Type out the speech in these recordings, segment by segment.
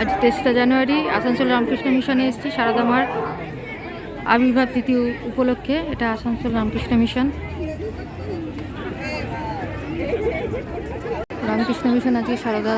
আজ তেসরা জানুয়ারি আসানসোল রামকৃষ্ণ মিশনে এসেছি সারদা মার আবির্ভাব তিথি উপলক্ষে। এটা আসানসোল রামকৃষ্ণ মিশন। রামকৃষ্ণ মিশন আজকে সারদা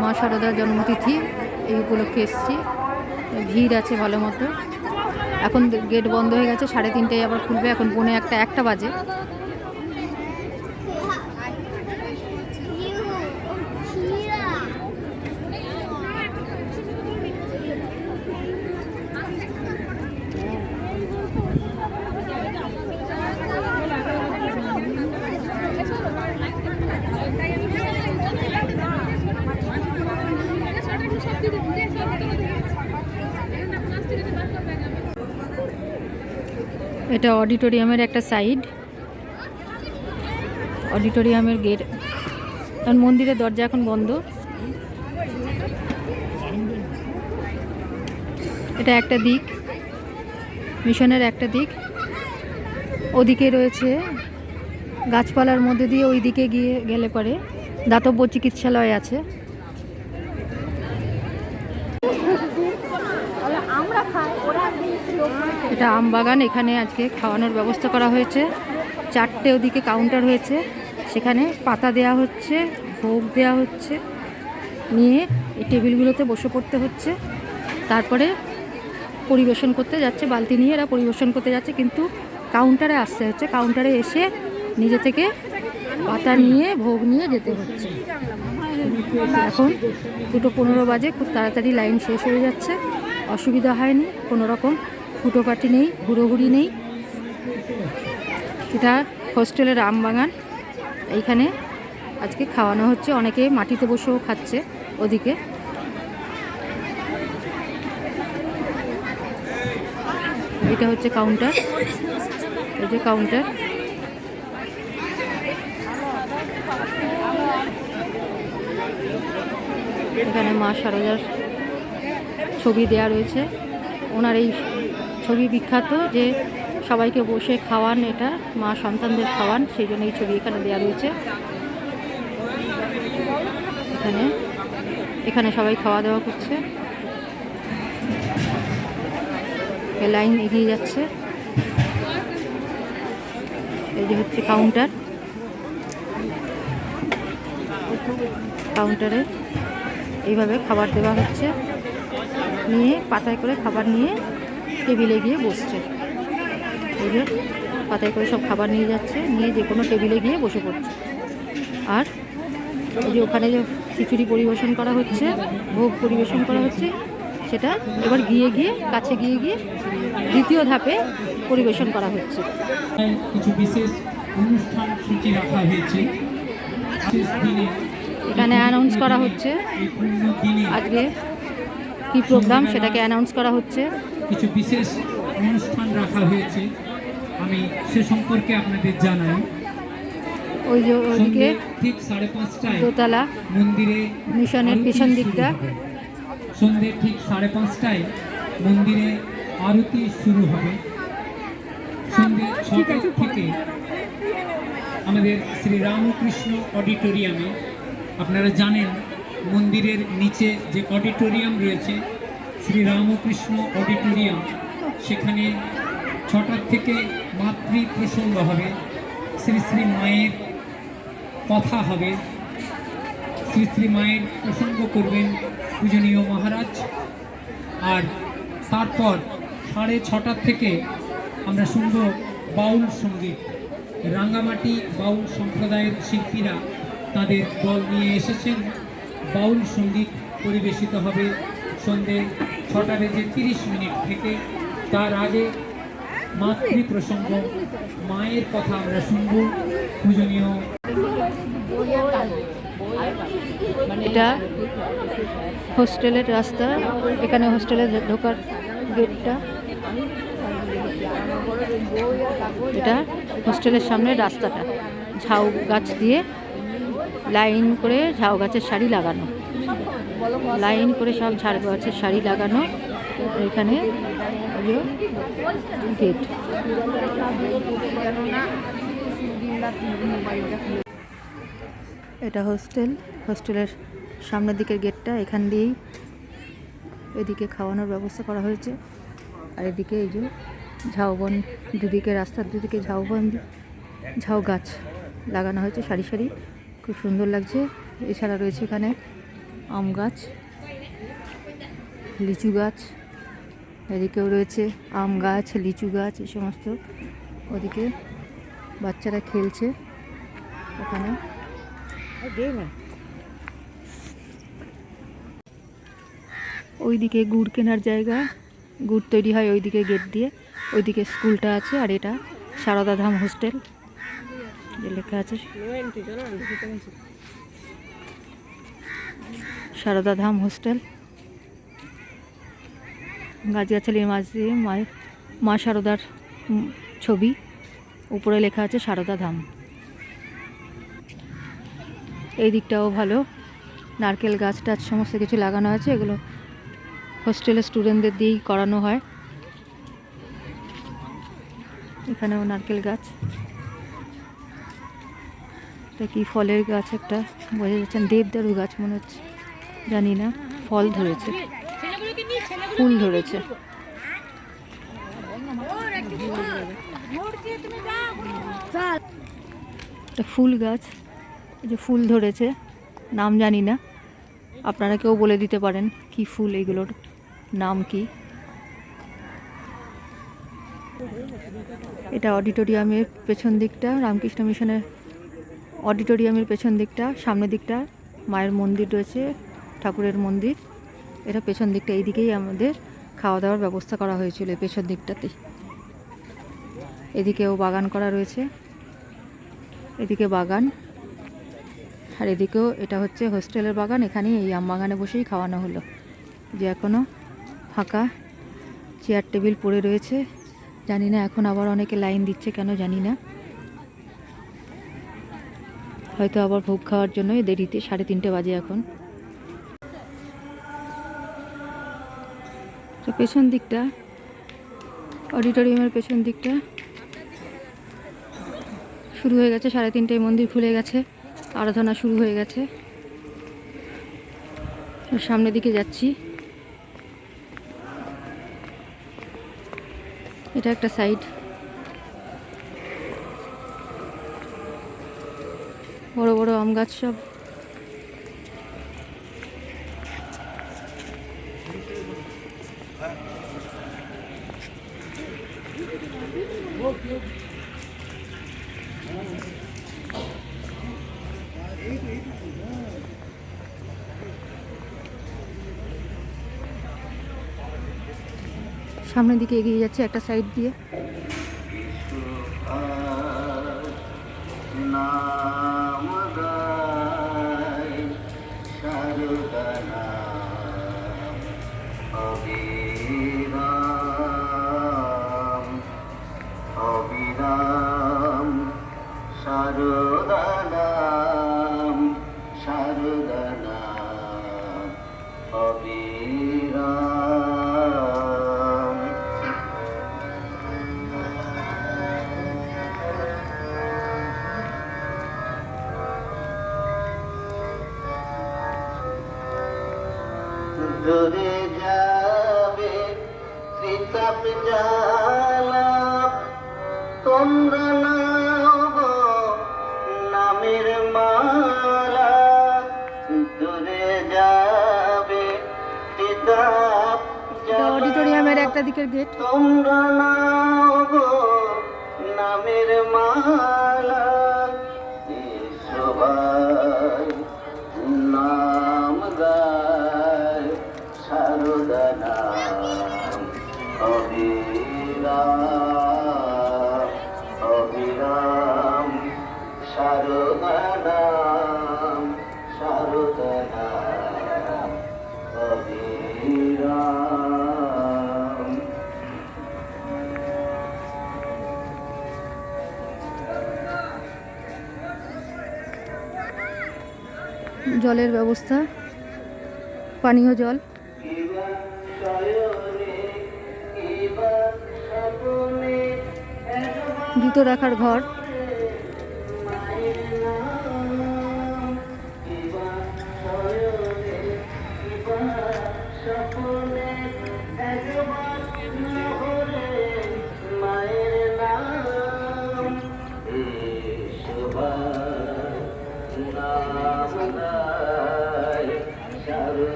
মা সারদার জন্মতিথি, এই উপলক্ষে এসেছি। ভিড় আছে ভালো মতো। এখন গেট বন্ধ হয়ে গেছে, সাড়ে তিনটায় আবার খুলবে। এখন পৌনে একটা একটা বাজে। এটা অডিটোরিয়ামের একটা সাইড। অডিটোরিয়ামের গেট। কারণ মন্দিরের দরজা এখন বন্ধ। এটা একটা দিক। মিশনের একটা দিক। ওদিকে রয়েছে গাছপালার মধ্যে দিয়ে ওই দিকে গিয়ে গেলে পরে। দাতব্য চিকিৎসালয় আছে। এটা আম বাগান, এখানে আজকে খাওয়ানোর ব্যবস্থা করা হয়েছে। চারটে ওদিকে কাউন্টার হয়েছে। সেখানে পাতা দেয়া হচ্ছে, ভোগ দেয়া হচ্ছে। নিয়ে এই টেবিলগুলোতে বসে পড়তে হচ্ছে। তারপরে পরিবেশন করতে যাচ্ছে, বালতি নিয়ে এরা পরিবেশন করতে যাচ্ছে। কিন্তু কাউন্টারে আসতে হচ্ছে। কাউন্টারে এসে নিজে থেকে পাতা নিয়ে, ভোগ নিয়ে যেতে হচ্ছে। এখন দুটো পনেরো বাজে, খুব তাড়াতাড়ি লাইন শেষ হয়ে যাচ্ছে। অসুবিধা হয়নি, কোনো রকম। ফুটোপাটি নেই, হুড়োহুড়ি নেই। এটা হোস্টেলের আমবাগান। এইখানে আজকে খাওয়ানো হচ্ছে। অনেকে মাটিতে বসেও খাচ্ছে ওদিকে। এটা হচ্ছে কাউন্টার। এই যে কাউন্টার। এখানে মা সারদার ছবি দেয়া রয়েছে। ওনার এই ছবি বিখ্যাত যে সবাইকে বসে খাওয়ান এটা, মা সন্তানদের খাওয়ান, সেই জন্য এই ছবি এখানে দেওয়া রয়েছে। এখানে এখানে সবাই খাওয়া দাওয়া করছে। লাইন এগিয়ে যাচ্ছে। এই যে হচ্ছে কাউন্টার। কাউন্টারে এইভাবে খাবার দেওয়া হচ্ছে। নিয়ে পাতায় করে খাবার নিয়ে টেবিলে গিয়ে বসছে। যে পাতায় করে সব খাবার নিয়ে যাচ্ছে নিয়ে যে কোনো টেবিলে গিয়ে বসে পড়ছে। আর যে ওখানে যে খিচুড়ি পরিবেশন করা হচ্ছে ভোগ পরিবেশন করা হচ্ছে সেটা এবার গিয়ে গিয়ে কাছে গিয়ে গিয়ে দ্বিতীয় ধাপে পরিবেশন করা হচ্ছে। কিছু বিশেষ অনুষ্ঠান সূচি রাখা হয়েছে। এখানে অ্যানাউন্স করা হচ্ছে। আজকে কি প্রোগ্রাম সেটাকে অ্যানাউন্স করা হচ্ছে। কিছু বিশেষ অনুষ্ঠান রাখা হয়েছে। আমি সে সম্পর্কে আপনাদের জানাই। ওই যে ওদিকে ঠিক সাড়ে পাঁচটায় দোতলা মন্দিরে মিশনের পিছন দিকটা। সন্ধ্যে ঠিক সাড়ে পাঁচটায় মন্দিরে আরতি শুরু হবে। সন্ধ্যে ছটা থেকে আমাদের শ্রী রামকৃষ্ণ অডিটোরিয়ামে আপনারা জানেন মন্দিরের নিচে যে অডিটোরিয়াম রয়েছে শ্রী রামকৃষ্ণ অডিটোরিয়াম, সেখানে ছটার থেকে মাতৃ প্রসঙ্গ হবে, শ্রী শ্রী মায়ের কথা হবে। শ্রী শ্রী মায়ের প্রসঙ্গ করবেন পূজনীয় মহারাজ। আর তারপর সাড়ে ছটার থেকে আমরা শুনব বাউল সংগীত। রাঙ্গামাটি বাউল সম্প্রদায়ের শিল্পীরা তাদের দল নিয়ে এসেছেন। বাউল সংগীত পরিবেশিত হবে সন্ধে ছটা বেজে তিরিশ মিনিট থেকে। তার আগে মাতৃ প্রসঙ্গ মায়ের কথা আমরা শুনব। পূজনীয়। এটা হোস্টেলের রাস্তা। এখানে হোস্টেলে ঢোকার গেটটা। এটা হোস্টেলের সামনে রাস্তাটা। ঝাউ গাছ দিয়ে লাইন করে ঝাউ গাছের শাড়ি লাগানো। লাইন করে সব ঝাড় গাছের শাড়ি লাগানো, এখানে গেট এটা হোস্টেল হোস্টেলের সামনের দিকের গেটটা এখান দিয়েই এদিকে খাওয়ানোর ব্যবস্থা করা হয়েছে। আর এদিকে এই যে ঝাউবন দুদিকে, রাস্তার দুদিকে ঝাউবন, ঝাউ গাছ লাগানো হয়েছে, সারি সারি। খুব সুন্দর লাগছে। এছাড়া রয়েছে এখানে আম গাছ, লিচু গাছ, এদিকেও রয়েছে আম গাছ, লিচু গাছ, এই সমস্ত। ওদিকে বাচ্চারা খেলছে ওখানে। ওইদিকে গুড় কেনার জায়গা, গুড় তৈরি হয় ওইদিকে গেট দিয়ে। ওইদিকে স্কুলটা আছে আর এটা সারদা ধাম হোস্টেল। যে লেখা আছে। সারদা ধাম হোস্টেল। গাছগাছালির মাঝে মায়ের, মা সারদার ছবি। উপরে লেখা আছে সারদা ধাম। এই দিকটাও ভালো। নারকেল গাছ টাছ সমস্ত কিছু লাগানো আছে। এগুলো হোস্টেলের স্টুডেন্টদের দিয়েই করানো হয়। এখানেও নারকেল গাছ। এটা কি ফলের গাছ একটা? বোঝা যাচ্ছে দেবদারু গাছ মনে হচ্ছে। জানি না, ফল ধরেছে। ফুল ধরেছে। ফুল গাছ যে ফুল ধরেছে, নাম জানি না। আপনারা কেউ বলে দিতে পারেন কি ফুল এইগুলোর নাম কি? এটা অডিটোরিয়ামের পেছন দিকটা, রামকৃষ্ণ মিশনের অডিটোরিয়ামের পেছন দিকটা, সামনের দিকটা, মায়ের মন্দির রয়েছে ঠাকুরের মন্দির। এটা পেছন দিকটা, এইদিকেই আমাদের খাওয়া দাওয়ার ব্যবস্থা করা হয়েছিল পেছন দিকটাতেই। এদিকেও বাগান করা রয়েছে। এদিকে বাগান। আর এদিকেও এটা হচ্ছে হোস্টেলের বাগান, এখানেই এই আম বাগানে বসেই খাওয়ানো হলো। যে এখনও ফাঁকা চেয়ার টেবিল পড়ে রয়েছে। জানি না এখন আবার অনেকে লাইন দিচ্ছে কেন জানি না। হয়তো আবার ভোগ খাওয়ার জন্য দেরিতে, সাড়ে তিনটে বাজে এখন। পেছন দিকটা, অডিটোরিয়ামের পেছন দিকটা। শুরু হয়ে গেছে, সাড়ে তিনটায় মন্দির খুলে গেছে, আরাধনা শুরু হয়ে গেছে। সামনের দিকে যাচ্ছি। এটা একটা সাইড। বড় বড় আম গাছ সব। সামনের দিকে এগিয়ে যাচ্ছে একটা সাইড দিয়ে দূরে যাবে ত্রিতাপ জ্বালা তোমরা নাও নামের মালা। দূরে যাবে জ্বালা অডিটোরিয়ামের একটা দিকের গেট। তোমরা নাও নামের মালা। জলের ব্যবস্থা পানীয় জল। জুতো রাখার ঘর।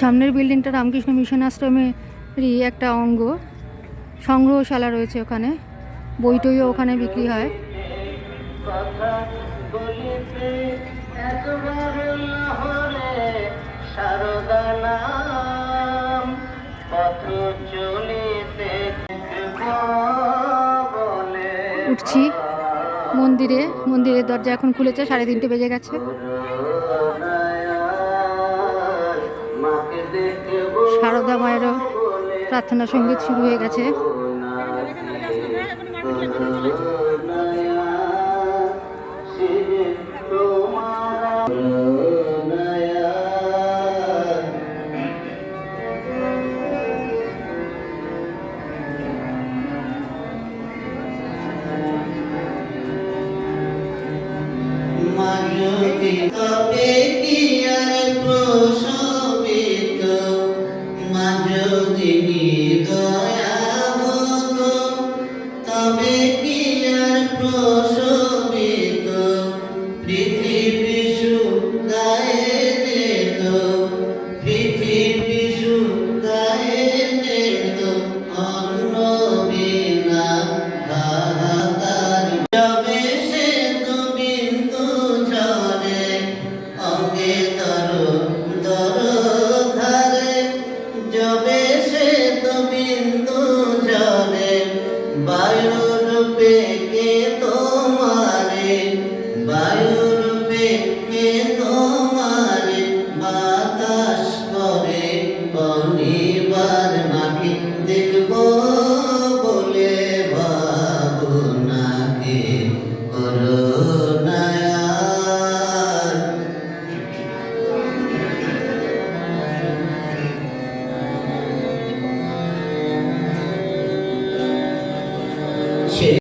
সামনের বিল্ডিংটা রামকৃষ্ণ মিশন আশ্রমেরই একটা অঙ্গ। সংগ্রহশালা রয়েছে ওখানে। বই টইও ওখানে বিক্রি হয়। উঠছি। মন্দিরে, মন্দিরের দরজা এখন খুলেছে, সাড়ে তিনটে বেজে গেছে। সারদা মায়েরও প্রার্থনা সংগীত শুরু হয়ে গেছে। মাঝে তবে